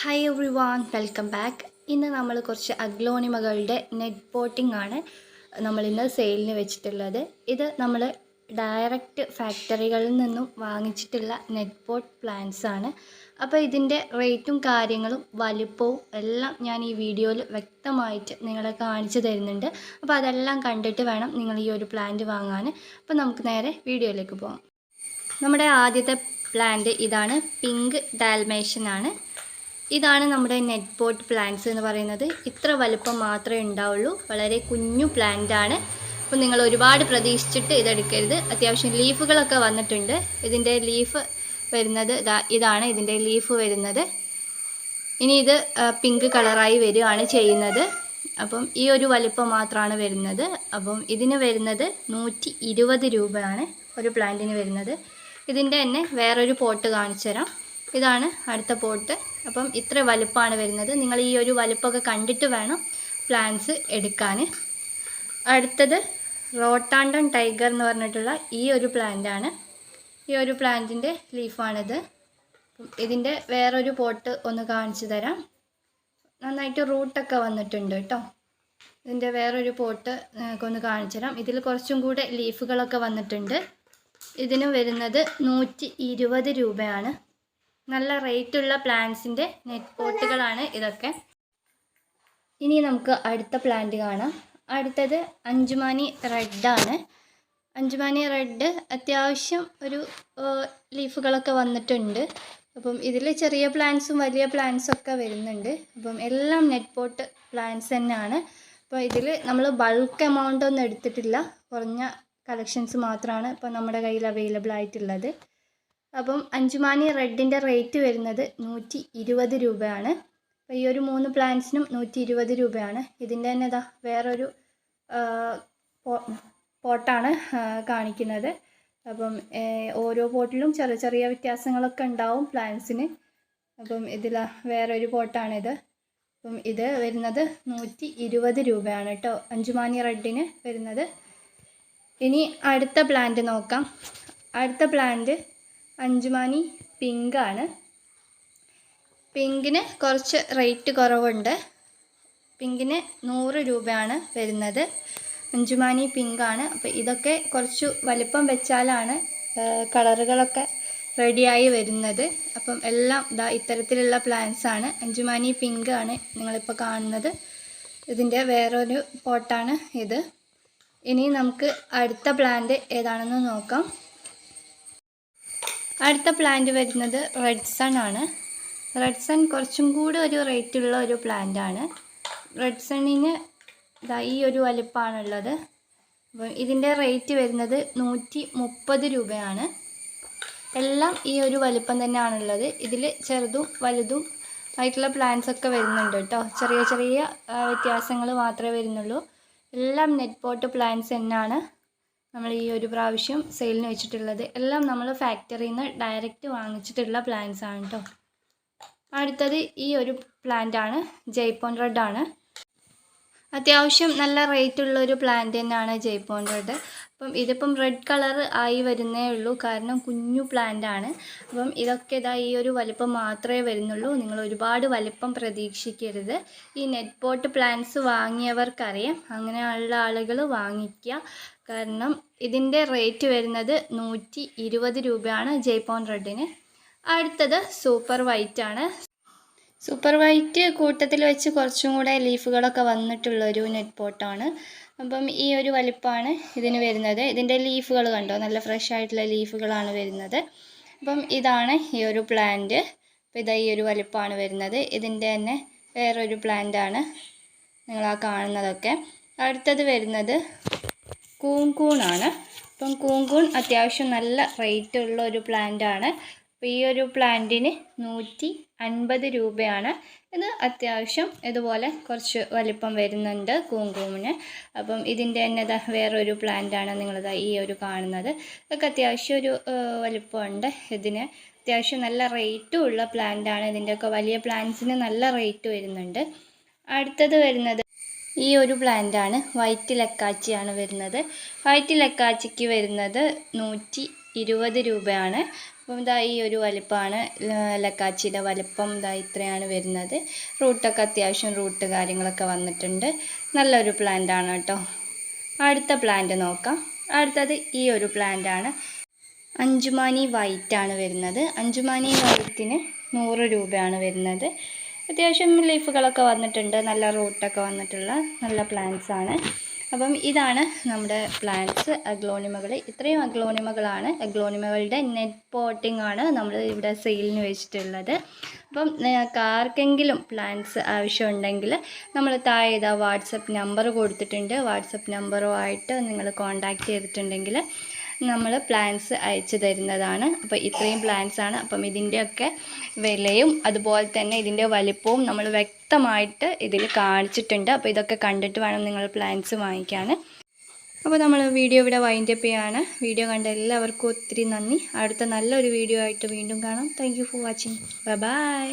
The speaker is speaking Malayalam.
Hi everyone welcome back ഇന്ന് നമ്മൾ കുറച്ച് അഗ്ലോണിമകളുടെ നെറ്റ് പോട്ടിംഗ് ആണ് നമ്മളിന്ന് സെയിലിന് വെച്ചിട്ടുള്ളത്. ഇത് നമ്മൾ ഡയറക്റ്റ് ഫാക്ടറികളിൽ നിന്നും വാങ്ങിച്ചിട്ടുള്ള നെറ്റ് പോട്ട് പ്ലാന്റ്സ് ആണ്. അപ്പോൾ ഇതിന്റെ റേറ്റും കാര്യങ്ങളും വലിപ്പവും എല്ലാം ഞാൻ ഈ വീഡിയോയിൽ വ്യക്തമായിട്ട് നിങ്ങളെ കാണിച്ചു തരുന്നുണ്ട്. അപ്പോൾ അതെല്ലാം കണ്ടിട്ട് വേണം നിങ്ങൾ ഈ ഒരു പ്ലാന്റ് വാങ്ങാൻ. അപ്പോൾ നമുക്ക് നേരെ വീഡിയോയിലേക്ക് പോകാം നമ്മുടെ ആദ്യത്തെ പ്ലാന്റ് ഇതാണ് പിങ്ക് ഡാൽമേഷൻ ആണ്. ഇതാണ് നമ്മുടെ നെറ്റ് പോട്ട് പ്ലാന്റ്സ് എന്ന് പറയുന്നത്. ഇത്ര വലുപ്പം മാത്രമേ ഉണ്ടാവുള്ളൂ. വളരെ കുഞ്ഞു ആണ്. അപ്പോൾ നിങ്ങൾ ഒരുപാട് പ്രതീക്ഷിച്ചിട്ട് ഇതെടുക്കരുത്. അത്യാവശ്യം ലീഫുകളൊക്കെ വന്നിട്ടുണ്ട്. ഇതിന്റെ ലീഫ് വരുന്നത് ഇതാ ഇതാണ്. ഇതിന്റെ ലീഫ് വരുന്നത്. ഇനി ഇത് പിങ്ക് കളറായി വരികയാണ് ചെയ്യുന്നത്. അപ്പം ഈ ഒരു വലുപ്പം മാത്രമാണ് വരുന്നത്. അപ്പം ഇതിന് വരുന്നത് നൂറ്റി ഇരുപത് രൂപയാണ് ഒരു പ്ലാന്റിന് വരുന്നത്. ഇതിന്റെ തന്നെ വേറൊരു പോട്ട് കാണിച്ചു തരാം ഇതാണ് അടുത്ത പോട്ട്. അപ്പം ഇത്ര വലുപ്പമാണ് വരുന്നത്. നിങ്ങൾ ഈ ഒരു വലുപ്പമൊക്കെ കണ്ടിട്ട് വേണം പ്ലാന്റ്സ് എടുക്കാൻ. അടുത്തത് റോട്ടാണ്ടൻ ടൈഗർ എന്ന് പറഞ്ഞിട്ടുള്ള ഈ ഒരു പ്ലാന്റാണ് ഈ ഒരു പ്ലാന്റിന്റെ ലീഫാണിത് ഇതിന്റെ വേറൊരു പോട്ട് ഒന്ന് കാണിച്ചു തരാം. നന്നായിട്ട് റൂട്ടൊക്കെ വന്നിട്ടുണ്ട് കേട്ടോ. ഇതിന്റെ വേറൊരു പോട്ട് ഒന്ന് കാണിച്ചു തരാം. ഇതിൽ കുറച്ചും കൂടെ ലീഫുകളൊക്കെ വന്നിട്ടുണ്ട്. ഇതിന് വരുന്നത് നൂറ്റി ഇരുപത് രൂപയാണ്. നല്ല റേറ്റുള്ള പ്ലാന്റ്സിന്റെ നെറ്റ് പോട്ടുകളാണ് ഇതൊക്കെ. ഇനി നമുക്ക് അടുത്ത പ്ലാന്റ് കാണാം. അടുത്തത് അഞ്ചുമാനി റെഡാണ് അഞ്ചുമാനി റെഡ് അത്യാവശ്യം ഒരു ലീഫുകളൊക്കെ വന്നിട്ടുണ്ട്. അപ്പം ഇതിൽ ചെറിയ പ്ലാന്റ്സും വലിയ പ്ലാന്റ്സും ഒക്കെ വരുന്നുണ്ട്. അപ്പം എല്ലാം നെറ്റ് പോട്ട് പ്ലാന്റ്സ് തന്നെയാണ്. അപ്പോൾ ഇതിൽ നമ്മൾ ബൾക്ക് എമൗണ്ട് ഒന്നും എടുത്തിട്ടില്ല. കുറഞ്ഞ കളക്ഷൻസ് മാത്രമാണ് ഇപ്പോൾ നമ്മുടെ കയ്യിൽ അവൈലബിൾ ആയിട്ടുള്ളത്. അപ്പം അഞ്ചുമാനി റെഡിന്റെ റേറ്റ് വരുന്നത് നൂറ്റി ഇരുപത് രൂപയാണ്. അപ്പോൾ ഈ ഒരു മൂന്ന് പ്ലാന്റ്സിനും നൂറ്റി ഇരുപത് രൂപയാണ്. ഇതിന്റെ തന്നെ ഇതാ വേറൊരു പോട്ടാണ് കാണിക്കുന്നത്. അപ്പം ഓരോ പോട്ടിലും ചെറിയ ചെറിയ വ്യത്യാസങ്ങളൊക്കെ ഉണ്ടാവും പ്ലാന്റ്സിന്. അപ്പം ഇതിൽ വേറൊരു പോട്ടാണിത്. അപ്പം ഇത് വരുന്നത് നൂറ്റി ഇരുപത് രൂപയാണ് കേട്ടോ. അഞ്ചുമാനി റെഡിന് വരുന്നത്. ഇനി അടുത്ത പ്ലാന്റ് നോക്കാം. അടുത്ത പ്ലാന്റ് അഞ്ചുമാനി പിങ്കാണ്. പിങ്കിന് കുറച്ച് റേറ്റ് കുറവുണ്ട്. പിങ്കിന് നൂറ് രൂപയാണ് വരുന്നത്. അഞ്ചുമാനി പിങ്കാണ്. അപ്പോൾ ഇതൊക്കെ കുറച്ച് വലിപ്പം വെച്ചാലാണ് കളറുകളൊക്കെ റെഡിയായി വരുന്നത്. അപ്പം എല്ലാം ഇതാ ഇത്തരത്തിലുള്ള പ്ലാന്റ്സ് ആണ്. അഞ്ചുമാനി പിങ്ക് ആണ് നിങ്ങളിപ്പോൾ കാണുന്നത്. ഇതിന്റെ വേറൊരു പോട്ടാണ് ഇത്. ഇനി നമുക്ക് അടുത്ത പ്ലാന്റ് ഏതാണെന്ന് നോക്കാം. അടുത്ത പ്ലാന്റ് വരുന്നത് റെഡ് സൺ ആണ്. റെഡ് സൺ കുറച്ചും കൂടി ഒരു റേറ്റുള്ള ഒരു പ്ലാന്റ് ആണ്. റെഡ് സണ്ണിന് ഈ ഒരു വലിപ്പമാണുള്ളത് അപ്പം ഇതിന്റെ റേറ്റ് വരുന്നത് നൂറ്റി മുപ്പത് രൂപയാണ്. എല്ലാം ഈ ഒരു വലിപ്പം തന്നെയാണുള്ളത്. ഇതിൽ ചെറുതും വലുതും ആയിട്ടുള്ള പ്ലാന്റ്സ് ഒക്കെ വരുന്നുണ്ട് കേട്ടോ. ചെറിയ ചെറിയ വ്യത്യാസങ്ങൾ മാത്രമേ വരുന്നുള്ളൂ. എല്ലാം നെറ്റ് പോട്ട് പ്ലാന്റ്സ് തന്നെയാണ്. നമ്മൾ ഈ ഒരു പ്രാവശ്യം സെയിലിന് വെച്ചിട്ടുള്ളത്. എല്ലാം നമ്മൾ ഫാക്ടറിയിൽ നിന്ന് ഡയറക്റ്റ് വാങ്ങിച്ചിട്ടുള്ള പ്ലാന്റ്സ് ആണ് കേട്ടോ അടുത്തത് ഈ ഒരു പ്ലാന്റ് ആണ് ജയ്പോൺ റെഡ് ആണ്. അത്യാവശ്യം നല്ല റേറ്റ് ഉള്ള ഒരു പ്ലാന്റ് തന്നെയാണ് ജയ്പോൺ റെഡ് അപ്പം ഇതിപ്പം റെഡ് കളർ ആയി വരുന്നേ ഉള്ളൂ. കാരണം കുഞ്ഞു പ്ലാന്റ് ആണ്. അപ്പം ഇതൊക്കെ ഇതാ ഈ ഒരു വലിപ്പം മാത്രമേ വരുന്നുള്ളൂ. നിങ്ങൾ ഒരുപാട് വലിപ്പം പ്രതീക്ഷിക്കരുത്. ഈ നെറ്റ് പോട്ട് പ്ലാന്റ്സ് വാങ്ങിയവർക്കറിയാം. അങ്ങനെയുള്ള ആളുകൾ വാങ്ങിക്കുക. കാരണം ഇതിന്റെ റേറ്റ് വരുന്നത് നൂറ്റി ഇരുപത് രൂപയാണ് ജയ്പോൺ റെഡിന് അടുത്തത് സൂപ്പർ വൈറ്റ് ആണ്. സൂപ്പർ വൈറ്റ് കൂട്ടത്തിൽ വെച്ച് കുറച്ചും കൂടെ ലീഫുകളൊക്കെ വന്നിട്ടുള്ളൊരു നെറ്റ് പോട്ടാണ് അപ്പം ഈ ഒരു വലിപ്പമാണ് ഇതിന് വരുന്നത്. ഇതിന്റെ ലീഫുകൾ കണ്ടോ? നല്ല ഫ്രഷ് ആയിട്ടുള്ള ലീഫുകളാണ് വരുന്നത്. അപ്പം ഇതാണ് ഈ ഒരു പ്ലാന്റ് അപ്പോൾ ഇതാ ഈ ഒരു വലിപ്പമാണ് വരുന്നത്. ഇതിന്റെ തന്നെ വേറൊരു പ്ലാന്റാണ് നിങ്ങൾ ആ കാണുന്നതൊക്കെ. അടുത്തത് വരുന്നത് കൂങ്കൂണാണ് അപ്പം കൂങ്കൂൺ അത്യാവശ്യം നല്ല റേറ്റ് ഉള്ള ഒരു പ്ലാന്റാണ് അപ്പോൾ ഈ ഒരു പ്ലാന്റിന് നൂറ്റി അൻപത് രൂപയാണ്. ഇത് അത്യാവശ്യം ഇതുപോലെ കുറച്ച് വലിപ്പം വരുന്നുണ്ട് കൂങ്കൂമിന്. അപ്പം ഇതിന്റെ തന്നെ വേറൊരു പ്ലാന്റാണ് നിങ്ങളിതാ ഈ ഒരു കാണുന്നത്. ഇതൊക്കെ അത്യാവശ്യം ഒരു വലിപ്പമുണ്ട് ഇതിന്. അത്യാവശ്യം നല്ല റേറ്റും ഉള്ള പ്ലാന്റാണ്. ഇതിന്റെയൊക്കെ വലിയ പ്ലാന്റ്സിന് നല്ല റേറ്റ് വരുന്നുണ്ട്. അടുത്തത് വരുന്നത് ഈ ഒരു പ്ലാന്റാണ്. വൈറ്റ് ലക്കാച്ചിയാണ് വരുന്നത്. വൈറ്റ് ലക്കാച്ചിക്ക് വരുന്നത് നൂറ്റി ഇരുപത് രൂപയാണ്. അപ്പം ഇതാ ഈ ഒരു വലിപ്പമാണ് ലക്കാച്ചിയുടെ വലിപ്പം ഇതാ ഇത്രയാണ് വരുന്നത്. റൂട്ടൊക്കെ അത്യാവശ്യം റൂട്ട് കാര്യങ്ങളൊക്കെ വന്നിട്ടുണ്ട്. നല്ലൊരു പ്ലാന്റ് ആണ് കേട്ടോ. അടുത്ത പ്ലാന്റ് നോക്കാം. അടുത്തത് ഈ ഒരു പ്ലാന്റ് ആണ്. അഞ്ചുമാനി വൈറ്റ് ആണ് വരുന്നത്. അഞ്ചുമാനി വൈറ്റിന് നൂറ് രൂപയാണ് വരുന്നത്. അത്യാവശ്യം ലീഫുകളൊക്കെ വന്നിട്ടുണ്ട്. നല്ല റൂട്ടൊക്കെ വന്നിട്ടുള്ള നല്ല പ്ലാന്റ്സ് ആണ്. അപ്പം ഇതാണ് നമ്മുടെ പ്ലാന്റ്സ് അഗ്ലോണിമകൾ ഇത്രയും അഗ്ലോണിമകളാണ്. അഗ്ലോണിമകളുടെ നെറ്റ് പോട്ടിംഗ് ആണ് നമ്മൾ ഇവിടെ സെയിലിന് വെച്ചിട്ടുള്ളത്. അപ്പം ആർക്കെങ്കിലും പ്ലാന്റ്സ് ആവശ്യമുണ്ടെങ്കിൽ നമ്മൾ താഴെ ഇതാ വാട്സപ്പ് നമ്പർ കൊടുത്തിട്ടുണ്ട്. വാട്സപ്പ് നമ്പറുമായിട്ട് നിങ്ങൾ കോൺടാക്റ്റ് ചെയ്തിട്ടുണ്ടെങ്കിൽ നമ്മൾ പ്ലാൻസ് അയച്ചു തരുന്നതാണ്. അപ്പോൾ ഇത്രയും പ്ലാൻസ് ആണ്. അപ്പം ഇതിന്റെയൊക്കെ വിലയും അതുപോലെ തന്നെ ഇതിന്റെ വലിപ്പവും നമ്മൾ വ്യക്തമായിട്ട് ഇതിൽ കാണിച്ചിട്ടുണ്ട്. അപ്പോൾ ഇതൊക്കെ കണ്ടിട്ട് വേണം നിങ്ങൾ പ്ലാൻസ് വാങ്ങിക്കാൻ. അപ്പോൾ നമ്മൾ വീഡിയോ ഇവിടെ വൈൻഡപ്പ് ചെയ്യാണ്. വീഡിയോ കണ്ട എല്ലാവർക്കും ഒത്തിരി നന്ദി. അടുത്ത നല്ലൊരു വീഡിയോ ആയിട്ട് വീണ്ടും കാണാം. Thank for watching bye